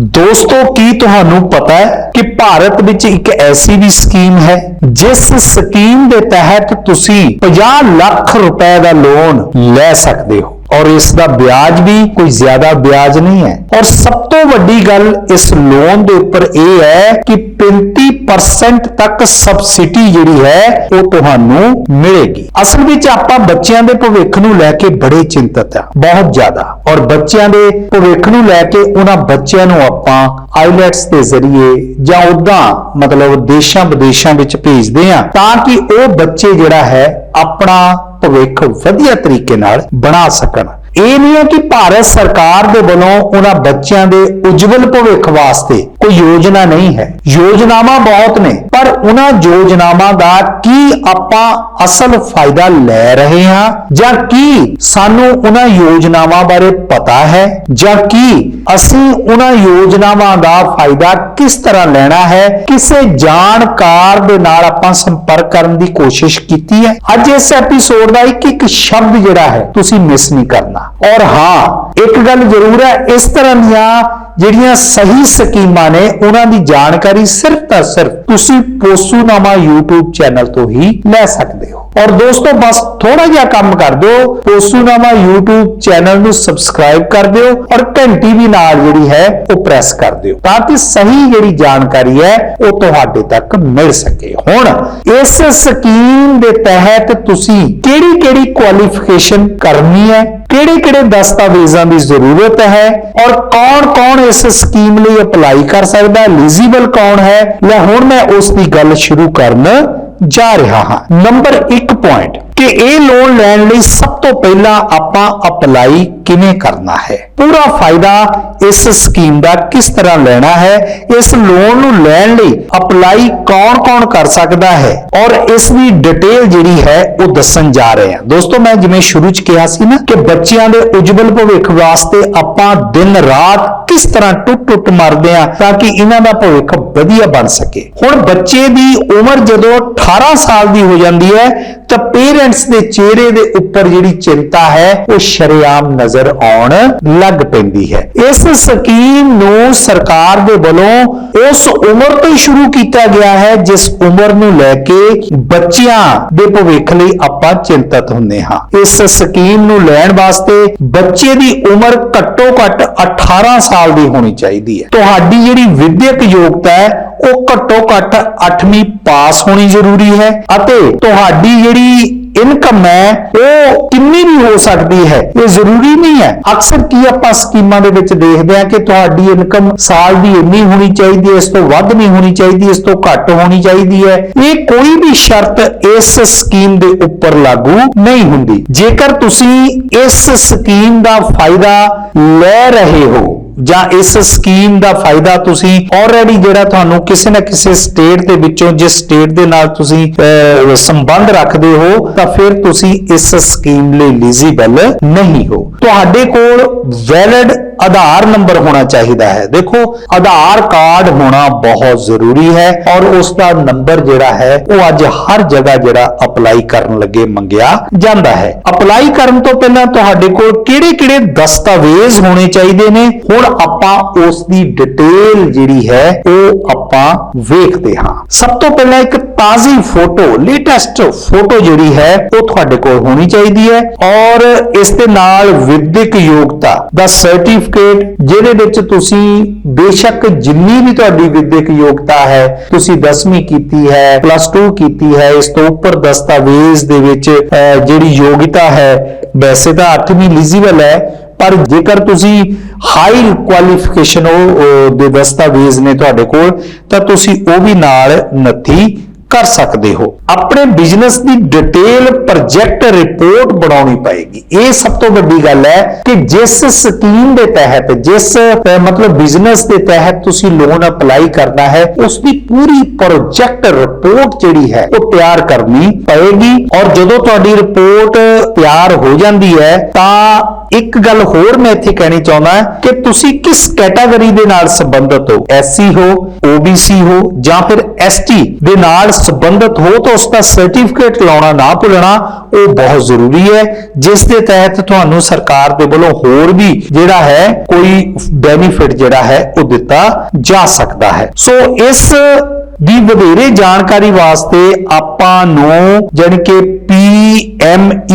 ਦੋਸਤੋ, ਕੀ ਤੁਹਾਨੂੰ ਪਤਾ ਹੈ ਕਿ ਭਾਰਤ ਵਿੱਚ ਇੱਕ ਐਸੀ ਵੀ ਸਕੀਮ ਹੈ, ਜਿਸ ਸਕੀਮ ਦੇ ਤਹਿਤ ਤੁਸੀਂ 50 ਲੱਖ ਰੁਪਏ ਦਾ ਲੋਨ ਲੈ ਸਕਦੇ ਹੋ? ਔਰ ਇਸ ਦਾ ਵਿਆਜ ਵੀ ਕੋਈ ਜ਼ਿਆਦਾ ਵਿਆਜ ਨਹੀਂ ਹੈ। ਔਰ ਸਭ ਤੋਂ ਵੱਡੀ ਗੱਲ ਇਸ ਲੋਨ ਦੇ ਉੱਪਰ ਇਹ ਹੈ ਕਿ 35% ਤੱਕ ਸਬਸਿਡੀ ਜਿਹੜੀ ਹੈ, ਉਹ ਤੁਹਾਨੂੰ ਮਿਲੇਗੀ। ਅਸਲ ਵਿੱਚ ਆਪਾਂ ਬੱਚਿਆਂ ਦੇ ਭਵਿੱਖ ਨੂੰ ਲੈ ਕੇ ਬੜੇ ਚਿੰਤਤ ਆ, ਬਹੁਤ ਜ਼ਿਆਦਾ। ਔਰ ਬੱਚਿਆਂ ਦੇ ਭਵਿੱਖ ਨੂੰ ਲੈ ਕੇ ਉਹਨਾਂ ਬੱਚਿਆਂ ਨੂੰ ਆਪਾਂ ਆਈਲੈਟਸ ਦੇ ਜ਼ਰੀਏ ਜਾਂ ਉਦਾਂ ਮਤਲਬ ਦੇਸ਼ਾਂ ਵਿਦੇਸ਼ਾਂ ਵਿੱਚ ਭੇਜਦੇ ਆ ਤਾਂ ਕਿ ਉਹ ਬੱਚੇ ਜਿਹੜਾ ਹੈ, ਆਪਣਾ ਭਵਿੱਖ ਵਧੀਆ ਤਰੀਕੇ ਨਾਲ ਬਣਾ ਸਕਣ। ਇਹ ਨਹੀਂ ਹੈ ਕਿ ਭਾਰਤ ਸਰਕਾਰ ਦੇ ਵੱਲੋਂ ਉਹਨਾਂ ਬੱਚਿਆਂ ਦੇ ਉਜਵਲ ਭਵਿੱਖ ਵਾਸਤੇ ਕੋਈ ਯੋਜਨਾ ਨਹੀਂ ਹੈ। ਯੋਜਨਾਵਾਂ ਬਹੁਤ ਨੇ, ਪਰ ਉਹਨਾਂ ਯੋਜਨਾਵਾਂ ਦਾ ਕੀ ਆਪਾਂ ਅਸਲ ਫਾਇਦਾ ਲੈ ਰਹੇ ਹਾਂ ਜਾਂ ਕੀ ਸਾਨੂੰ ਉਹਨਾਂ ਯੋਜਨਾਵਾਂ ਬਾਰੇ ਪਤਾ ਹੈ ਜਾਂ ਕੀ ਅਸੀਂ ਉਹਨਾਂ ਯੋਜਨਾਵਾਂ ਦਾ ਫਾਇਦਾ ਕਿਸ ਤਰ੍ਹਾਂ ਲੈਣਾ ਹੈ, ਕਿਸੇ ਜਾਣਕਾਰ ਦੇ ਨਾਲ ਆਪਾਂ ਸੰਪਰਕ ਕਰਨ ਦੀ ਕੋਸ਼ਿਸ਼ ਕੀਤੀ ਹੈ। ਅੱਜ ਇਸ ਐਪੀਸੋਡ ਦਾ ਇੱਕ ਇੱਕ ਸ਼ਬਦ ਜਿਹੜਾ ਹੈ ਤੁਸੀਂ ਮਿਸ ਨਹੀਂ ਕਰਨਾ। ਔਰ ਹਾਂ ਇੱਕ ਗੱਲ ਜ਼ਰੂਰ ਹੈ ਇਸ ਤਰ੍ਹਾਂ ਦੀਆਂ ਜਿਹੜੀਆਂ ਸਹੀ ਸਕੀਮਾਂ ਨੇ, ਉਹਨਾਂ ਦੀ ਜਾਣਕਾਰੀ ਸਿਰਫ ਤਾਂ ਸਿਰਫ ਤੁਸੀਂ ਪੋਸੂਨਾਮਾ YouTube ਚੈਨਲ ਤੋਂ ਹੀ ਲੈ ਸਕਦੇ ਹੋ। ਔਰ ਦੋਸਤੋ, ਬਸ ਥੋੜਾ ਜਿਹਾ ਕੰਮ ਕਰ ਦਿਓ, ਪੋਸੂਨਾਮਾ YouTube ਚੈਨਲ ਨੂੰ ਸਬਸਕ੍ਰਾਈਬ ਕਰ ਦਿਓ ਔਰ ਘੰਟੀ ਵੀ ਨਾਲ ਜਿਹੜੀ ਹੈ, ਉਹ ਪ੍ਰੈਸ ਕਰ ਦਿਓ ਤਾਂ ਕਿ ਸਹੀ ਜਿਹੜੀ ਜਾਣਕਾਰੀ ਹੈ, ਉਹ ਤੁਹਾਡੇ ਤੱਕ ਮਿਲ ਸਕੇ। ਹੁਣ, ਇਸ ਸਕੀਮ ਦੇ ਤਹਿਤ ਤੁਸੀਂ ਕਿਹੜੀ ਕਿਹੜੀ ਕੁਆਲੀਫਿਕੇਸ਼ਨ ਕਰਨੀ ਹੈ ਕਿਹੜੇ ਕਿਹੜੇ ਦਸਤਾਵੇਜ਼ਾਂ ਦੀ ਜ਼ਰੂਰਤ ਹੈ ਔਰ ਕੌਣ-ਕੌਣ ਇਸ ਸਕੀਮ ਲਈ ਅਪਲਾਈ ਕਰ ਸਕਦਾ ਹੈ ਐਲੀਜੀਬਲ ਕੌਣ ਹੈ? ਲੈ ਹੁਣ ਮੈਂ ਉਸ ਦੀ ਗੱਲ ਸ਼ੁਰੂ ਕਰਨ ਜਾ ਰਿਹਾ ਹਾਂ। ਨੰਬਰ 1 ਪੁਆਇੰਟ ਕਿ ਇਹ ਲੋਨ ਲੈਣ ਲਈ ਸਭ ਤੋਂ ਪਹਿਲਾਂ ਆਪਾਂ ਅਪਲਾਈ ਕਿਵੇਂ ਕਰਨਾ ਹੈ? ਪੂਰਾ ਫਾਇਦਾ ਇਸ ਸਕੀਮ ਦਾ ਕਿਸ ਤਰ੍ਹਾਂ ਲੈਣਾ ਹੈ? ਇਸ ਲੋਨ ਨੂੰ ਲੈਣ ਲਈ ਅਪਲਾਈ ਕੌਣ-ਕੌਣ ਕਰ ਸਕਦਾ ਹੈ? ਔਰ ਇਸ ਦੀ ਡਿਟੇਲ ਜਿਹੜੀ ਹੈ ਉਹ ਦੱਸਣ ਜਾ ਰਹੇ ਹਾਂ। ਦੋਸਤੋ, ਮੈਂ ਜਿਵੇਂ ਸ਼ੁਰੂ ਚ ਕਿਹਾ ਸੀ ਨਾ ਕਿ ਬੱਚਿਆਂ ਦੇ ਉਜਵਲ ਭਵਿੱਖ ਵਾਸਤੇ ਆਪਾਂ ਦਿਨ ਰਾਤ ਕਿਸ ਤਰ੍ਹਾਂ ਟੁੱਟ-ਟੁੱਟ ਮਰਦੇ ਆ ਤਾਂ ਕਿ ਇਹਨਾਂ ਦਾ ਭਵਿੱਖ ਵਧੀਆ ਬਣ ਸਕੇ। ਹੁਣ ਬੱਚੇ ਦੀ ਉਮਰ ਜਦੋਂ 18 ਸਾਲ ਦੀ ਹੋ ਜਾਂਦੀ ਹੈ ਤਾਂ ਪੇਰੈਂਟਸ ਦੇ ਚਿਹਰੇ ਦੇ ਉੱਪਰ ਜਿਹੜੀ ਚਿੰਤਾ ਹੈ, ਉਹ ਸ਼ਰੇਆਮ ਨਜ਼ਰ ਆਉਣ ਲੱਗ ਪੈਂਦੀ ਹੈ। ਇਸ ਸਕੀਮ ਨੂੰ ਸਰਕਾਰ ਦੇ ਵੱਲੋਂ ਉਸ ਉਮਰ ਤੋਂ ਹੀ ਸ਼ੁਰੂ ਕੀਤਾ ਗਿਆ ਹੈ, ਜਿਸ ਉਮਰ ਨੂੰ ਲੈ ਕੇ ਬੱਚਿਆਂ ਦੇ ਭਵਿੱਖ ਲਈ ਆਪਾਂ ਚਿੰਤਤ ਹੁੰਦੇ ਹਾਂ। ਇਸ ਸਕੀਮ ਨੂੰ ਲੈਣ ਵਾਸਤੇ ਬੱਚੇ ਦੀ ਉਮਰ ਘੱਟੋ ਘੱਟ 18 ਸਾਲ ਦੀ ਹੋਣੀ ਚਾਹੀਦੀ ਹੈ। ਤੁਹਾਡੀ ਜਿਹੜੀ ਵਿਦਿਅਕ ਯੋਗਤਾ ਹੈ ਉਹ ਘੱਟੋ ਘੱਟ 8ਵੀਂ ਪਾਸ ਹੋਣੀ ਜ਼ਰੂਰੀ ਹੈ ਅਤੇ ਤੁਹਾਡੀ ਜਿਹੜੀ ਇਨਕਮ ਹੈ, ਉਹ ਕਿੰਨੀ ਵੀ ਹੋ ਸਕਦੀ ਹੈ, ਇਹ ਜ਼ਰੂਰੀ ਨਹੀਂ ਹੈ। ਅਕਸਰ ਕੀ ਆਪਾਂ ਸਕੀਮਾਂ ਦੇ ਵਿੱਚ ਦੇਖਦੇ ਹਾਂ ਕਿ ਤੁਹਾਡੀ ਇਨਕਮ ਸਾਲ ਦੀ ਇੰਨੀ ਹੋਣੀ ਚਾਹੀਦੀ ਹੈ, ਇਸ ਤੋਂ ਵੱਧ ਨਹੀਂ ਹੋਣੀ ਚਾਹੀਦੀ, ਇਸ ਤੋਂ ਘੱਟ ਹੋਣੀ ਚਾਹੀਦੀ ਹੈ। ਇਹ ਕੋਈ ਵੀ ਸ਼ਰਤ ਇਸ ਸਕੀਮ ਦੇ ਉੱਪਰ ਲਾਗੂ ਨਹੀਂ ਹੁੰਦੀ। ਜੇਕਰ ਤੁਸੀਂ ਇਸ ਸਕੀਮ ਦਾ ਫਾਇਦਾ ਲੈ ਰਹੇ ਹੋ ਜਾਂ ਇਸ ਸਕੀਮ ਦਾ ਫਾਇਦਾ ਤੁਸੀਂ ਆਲਰੇਡੀ ਜਿਹੜਾ ਤੁਹਾਨੂੰ ਕਿਸੇ ਨਾ ਕਿਸੇ ਸਟੇਟ ਦੇ ਵਿੱਚੋਂ ਜਿਸ ਸਟੇਟ ਦੇ ਨਾਲ ਤੁਸੀਂ ਸੰਬੰਧ ਰੱਖਦੇ ਹੋ, ਤਾਂ ਫਿਰ ਤੁਸੀਂ ਇਸ ਸਕੀਮ ਲਈ ਐਲੀਜੀਬਲ ਨਹੀਂ ਹੋ। ਤੁਹਾਡੇ ਕੋਲ ਵੈਲਿਡ ਆਧਾਰ ਨੰਬਰ ਹੋਣਾ ਚਾਹੀਦਾ ਹੈ। ਦੇਖੋ, ਆਧਾਰ ਕਾਰਡ ਹੋਣਾ ਬਹੁਤ ਜ਼ਰੂਰੀ ਹੈ ਔਰ ਉਸ ਦਾ ਨੰਬਰ ਜਿਹੜਾ ਹੈ, ਉਹ ਅੱਜ ਹਰ ਜਗ੍ਹਾ ਜਿਹੜਾ ਅਪਲਾਈ ਕਰਨ ਲੱਗੇ ਮੰਗਿਆ ਜਾਂਦਾ ਹੈ। ਅਪਲਾਈ ਕਰਨ ਤੋਂ ਪਹਿਲਾਂ ਤੁਹਾਡੇ ਕੋਲ ਕਿਹੜੇ-ਕਿਹੜੇ ਦਸਤਾਵੇਜ਼ ਹੋਣੇ ਚਾਹੀਦੇ ਨੇ? ਹੁਣ ਆਪਾਂ ਉਸ ਦੀ ਡਿਟੇਲ ਜਿਹੜੀ ਹੈ, ਉਹ ਆਪਾਂ ਵੇਖਦੇ ਹਾਂ। ਸਭ ਤੋਂ ਪਹਿਲਾਂ ਇੱਕ ਤਾਜ਼ੀ ਫੋਟੋ ਲੇਟੈਸਟ ਫੋਟੋ ਜਿਹੜੀ ਹੈ, ਉਹ ਤੁਹਾਡੇ ਕੋਲ ਹੋਣੀ ਚਾਹੀਦੀ ਹੈ ਔਰ ਇਸ ਦੇ ਨਾਲ ਵਿਦਿਅਕ ਯੋਗਤਾ ਦਾ ਸਰਟੀਫਿਕੇਟ ਜਿਹਦੇ ਵਿੱਚ ਤੁਸੀਂ ਬੇਸ਼ੱਕ ਜਿੰਨੀ ਵੀ ਤੁਹਾਡੀ ਵਿਦਿਅਕ ਯੋਗਤਾ ਹੈ, ਤੁਸੀਂ 10ਵੀਂ ਕੀਤੀ ਹੈ ਪਲੱਸ 2 ਕੀਤੀ ਹੈ, ਇਸ ਤੋਂ ਉੱਪਰ ਦਸਤਾਵੇਜ਼ ਦੇ ਵਿੱਚ ਜਿਹੜੀ ਯੋਗਤਾ ਹੈ, ਵੈਸੇ ਤਾਂ 8ਵੀਂ ਐਲੀਜੀਬਲ ਹੈ, ਪਰ ਜੇਕਰ ਤੁਸੀਂ ਹਾਈ ਕੁਆਲੀਫਿਕੇਸ਼ਨ ਉਹ ਦੇ ਦਸਤਾਵੇਜ਼ ਨੇ ਤੁਹਾਡੇ ਕੋਲ, ਤਾਂ ਤੁਸੀਂ ਉਹ ਵੀ ਨਾਲ ਨੱਥੀ ਕਰ ਸਕਦੇ ਹੋ। ਆਪਣੇ ਬਿਜ਼ਨਸ ਦੀ ਡਿਟੇਲ ਪ੍ਰੋਜੈਕਟ ਰਿਪੋਰਟ ਬਣਾਉਣੀ ਪਏਗੀ। ਇਹ ਸਭ ਤੋਂ ਵੱਡੀ ਗੱਲ ਹੈ ਕਿ ਜਿਸ ਸਕੀਮ ਦੇ ਤਹਿਤ, ਜਿਸ ਮਤਲਬ ਬਿਜ਼ਨਸ ਦੇ ਤਹਿਤ ਤੁਸੀਂ ਲੋਨ ਅਪਲਾਈ ਕਰਨਾ ਹੈ ਉਸ ਦੀ ਪੂਰੀ ਪ੍ਰੋਜੈਕਟ ਰਿਪੋਰਟ ਜਿਹੜੀ ਹੈ, ਉਹ ਤਿਆਰ ਕਰਨੀ ਪਏਗੀ। ਔਰ ਜਦੋਂ ਤੁਹਾਡੀ ਰਿਪੋਰਟ ਤਿਆਰ ਹੋ ਜਾਂਦੀ ਹੈ, ਤਾਂ ਇੱਕ ਗੱਲ ਹੋਰ ਮੈਂ ਇੱਥੇ ਕਹਿਣੀ ਚਾਹੁੰਦਾ ਕਿ ਤੁਸੀਂ ਕਿਸ ਕੈਟਾਗਰੀ ਦੇ ਨਾਲ ਸੰਬੰਧਿਤ ਹੋ? ਐਸਸੀ ਹੋ, OBC ਹੋ ਜਾਂ ਫਿਰ ST ਦੇ ਨਾਲ ਸੰਬੰਧਿਤ ਹੋ ਤਾਂ ਉਸ ਦਾ ਸਰਟੀਫਿਕੇਟ ਲਾਉਣਾ ਨਾ ਭੁੱਲਣਾ, ਉਹ ਬਹੁਤ ਜ਼ਰੂਰੀ ਹੈ। ਜਿਸ ਦੇ ਤਹਿਤ ਤੁਹਾਨੂੰ ਸਰਕਾਰ ਦੇ ਵੱਲੋਂ ਹੋਰ ਵੀ ਜਿਹੜਾ ਹੈ, ਕੋਈ ਬੈਨੀਫਿਟ ਜਿਹੜਾ ਹੈ, ਉਹ ਦਿੱਤਾ ਜਾ ਸਕਦਾ ਹੈ। ਸੋ ਇਸ ਦੀ ਵਧੇਰੇ ਜਾਣਕਾਰੀ ਵਾਸਤੇ ਆਪਾਂ ਨੂੰ ਜਾਣੀ ਕਿ PMEGB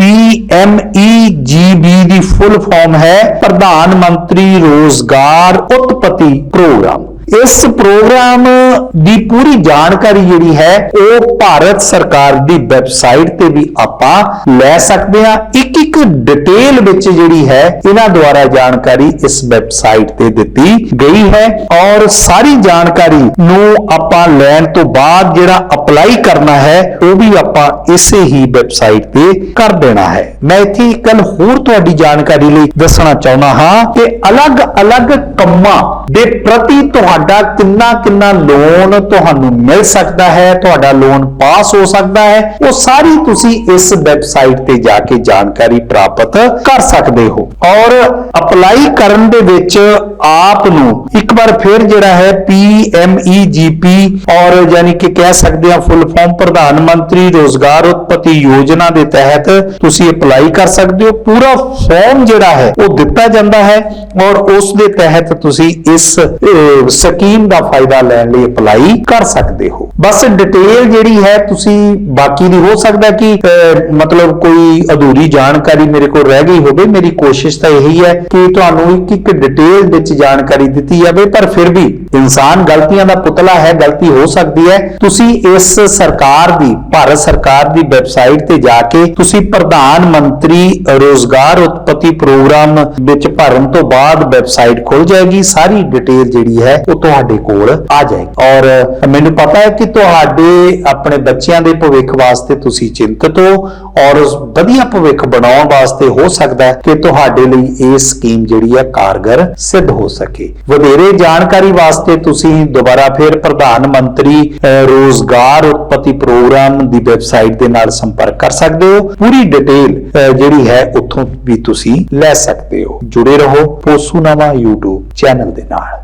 PMEGB ਦੀ ਫੁੱਲ ਫਾਰਮ ਹੈ ਪ੍ਰਧਾਨ ਮੰਤਰੀ ਰੋਜ਼ਗਾਰ ਉਤਪਤੀ ਪ੍ਰੋਗਰਾਮ। ਇਸ ਪ੍ਰੋਗਰਾਮ ਦੀ ਪੂਰੀ ਜਾਣਕਾਰੀ ਜਿਹੜੀ ਹੈ, ਉਹ ਭਾਰਤ ਸਰਕਾਰ ਦੀ ਵੈਬਸਾਈਟ ਤੇ ਵੀ ਆਪਾਂ ਲੈ ਸਕਦੇ ਹਾਂ। ਇੱਕ ਇੱਕ ਡਿਟੇਲ ਵਿੱਚ ਜਿਹੜੀ ਹੈ, ਇਹਨਾਂ ਦੁਆਰਾ ਜਾਣਕਾਰੀ ਇਸ ਵੈਬਸਾਈਟ ਤੇ ਦਿੱਤੀ ਗਈ ਹੈ ਔਰ ਸਾਰੀ ਜਾਣਕਾਰੀ ਨੂੰ ਆਪਾਂ ਲੈਣ ਤੋਂ ਬਾਅਦ ਜਿਹੜਾ ਅਪਲਾਈ ਕਰਨਾ ਹੈ, ਉਹ ਵੀ ਆਪਾਂ ਇਸੇ ਹੀ ਵੈਬਸਾਈਟ ਤੇ ਕਰ ਦੇਣਾ ਹੈ। ਮੈਂ ਇੱਥੇ ਇੱਕ ਗੱਲ ਹੋਰ ਤੁਹਾਡੀ ਜਾਣਕਾਰੀ ਲਈ ਦੱਸਣਾ ਚਾਹੁੰਦਾ ਹਾਂ ਕਿ ਅਲੱਗ-ਅਲੱਗ ਕੰਮਾਂ ਦੇ ਪ੍ਰਤੀ ਤੁਹਾਡਾ ਕਿੰਨਾ ਕਿੰਨਾ ਲੋਨ ਤੁਹਾਨੂੰ ਮਿਲ ਸਕਦਾ ਹੈ, ਤੁਹਾਡਾ ਲੋਨ ਪਾਸ ਹੋ ਸਕਦਾ ਹੈ, ਉਹ ਸਾਰੀ ਤੁਸੀਂ ਇਸ ਵੈਬਸਾਈਟ ਤੇ ਜਾ ਕੇ ਜਾਣਕਾਰੀ ਪ੍ਰਾਪਤ ਕਰ ਸਕਦੇ ਹੋ। ਔਰ ਅਪਲਾਈ ਕਰਨ ਦੇ ਵਿੱਚ ਆਪ ਨੂੰ ਇੱਕ ਵਾਰ ਫਿਰ ਜਿਹੜਾ ਹੈ PMEGP ਔਰ ਯਾਨੀ ਕਿ ਕਹਿ ਸਕਦੇ ਆ ਫੁੱਲ ਫਾਰਮ ਪ੍ਰਧਾਨ ਮੰਤਰੀ ਰੋਜ਼ਗਾਰ ਉਤਪਤੀ ਯੋਜਨਾ ਦੇ ਤਹਿਤ ਤੁਸੀਂ ਅਪਲਾਈ ਕਰ ਸਕਦੇ ਹੋ। ਪੂਰਾ ਫਾਰਮ ਜਿਹੜਾ ਹੈ ਉਹ ਦਿੱਤਾ ਜਾਂਦਾ ਹੈ ਔਰ ਉਸ ਦੇ ਤਹਿਤ ਤੁਸੀਂ ਇਸ ਸਕੀਮ ਦਾ ਫਾਇਦਾ ਲੈਣ ਲਈ ਅਪਲਾਈ ਕਰ ਸਕਦੇ ਹੋ। ਬਸ ਡਿਟੇਲ ਜਿਹੜੀ ਹੈ ਤੁਸੀਂ ਬਾਕੀ ਦੀ ਹੋ ਸਕਦਾ ਕਿ ਮਤਲਬ ਕੋਈ ਅਧੂਰੀ ਜਾਣਕਾਰੀ ਮੇਰੇ ਕੋਲ ਰਹਿ ਗਈ ਹੋਵੇ। ਮੇਰੀ ਕੋਸ਼ਿਸ਼ ਤਾਂ ਇਹੀ ਹੈ ਕਿ ਤੁਹਾਨੂੰ ਇੱਕ ਇੱਕ ਡਿਟੇਲ ਵਿੱਚ ਜਾਣਕਾਰੀ ਦਿੱਤੀ ਜਾਵੇ, ਪਰ ਫਿਰ ਵੀ ਇਨਸਾਨ ਗਲਤੀਆਂ ਦਾ ਪੁਤਲਾ ਹੈ, ਗਲਤੀ ਹੋ ਸਕਦੀ ਹੈ। ਤੁਸੀਂ ਇਸ ਸਰਕਾਰ ਦੀ, ਭਾਰਤ ਸਰਕਾਰ ਦੀ ਵੈਬਸਾਈਟ ਤੇ ਜਾ ਕੇ ਤੁਸੀਂ ਪ੍ਰਧਾਨ ਮੰਤਰੀ ਰੋਜ਼ਗਾਰ ਉਤਪਤੀ ਪ੍ਰੋਗਰਾਮ ਵਿੱਚ ਭਰਨ ਤੋਂ ਬਾਅਦ ਵੈਬਸਾਈਟ ਖੁੱਲ ਜਾਏਗੀ। ਸਾਰੀ ਡਿਟੇਲ ਜਿਹੜੀ ਹੈ ਉਹ ਤੁਹਾਡੇ ਕੋਲ ਆ ਜਾਏਗੀ। ਔਰ ਮੈਨੂੰ ਪਤਾ ਹੈ ਕਿ ਤੁਹਾਡੇ ਆਪਣੇ ਬੱਚਿਆਂ ਦੇ ਭਵਿੱਖ ਵਾਸਤੇ ਤੁਸੀਂ ਚਿੰਤਤ ਹੋ ਔਰ ਉਸ ਵਧੀਆ ਭਵਿੱਖ ਬਣਾਉਣ ਵਾਸਤੇ ਹੋ ਸਕਦਾ ਹੈ ਕਿ ਤੁਹਾਡੇ ਲਈ ਇਹ ਸਕੀਮ ਜਿਹੜੀ ਹੈ ਕਾਰਗਰ ਸਿੱਧ ਹੋ ਸਕੇ। ਵਧੇਰੇ ਜਾਣਕਾਰੀ ਵਾਸਤੇ ਤੁਸੀਂ ਦੁਬਾਰਾ ਫਿਰ ਪ੍ਰਧਾਨ ਮੰਤਰੀ ਅਹ, ਰੋਜ਼ਗਾਰ ਉਤਪਤੀ ਪ੍ਰੋਗਰਾਮ ਦੀ ਵੈਬਸਾਈਟ ਦੇ ਨਾਲ ਸੰਪਰਕ ਕਰ ਸਕਦੇ ਹੋ। ਪੂਰੀ ਡਿਟੇਲ ਜਿਹੜੀ ਹੈ ਉੱਥੋਂ ਵੀ ਤੁਸੀਂ ਲੈ ਸਕਦੇ ਹੋ। ਜੁੜੇ ਰਹੋ ਪੋਸੂਨਾਮਾ YouTube ਚੈਨਲ ਦੇ ਨਾਲ।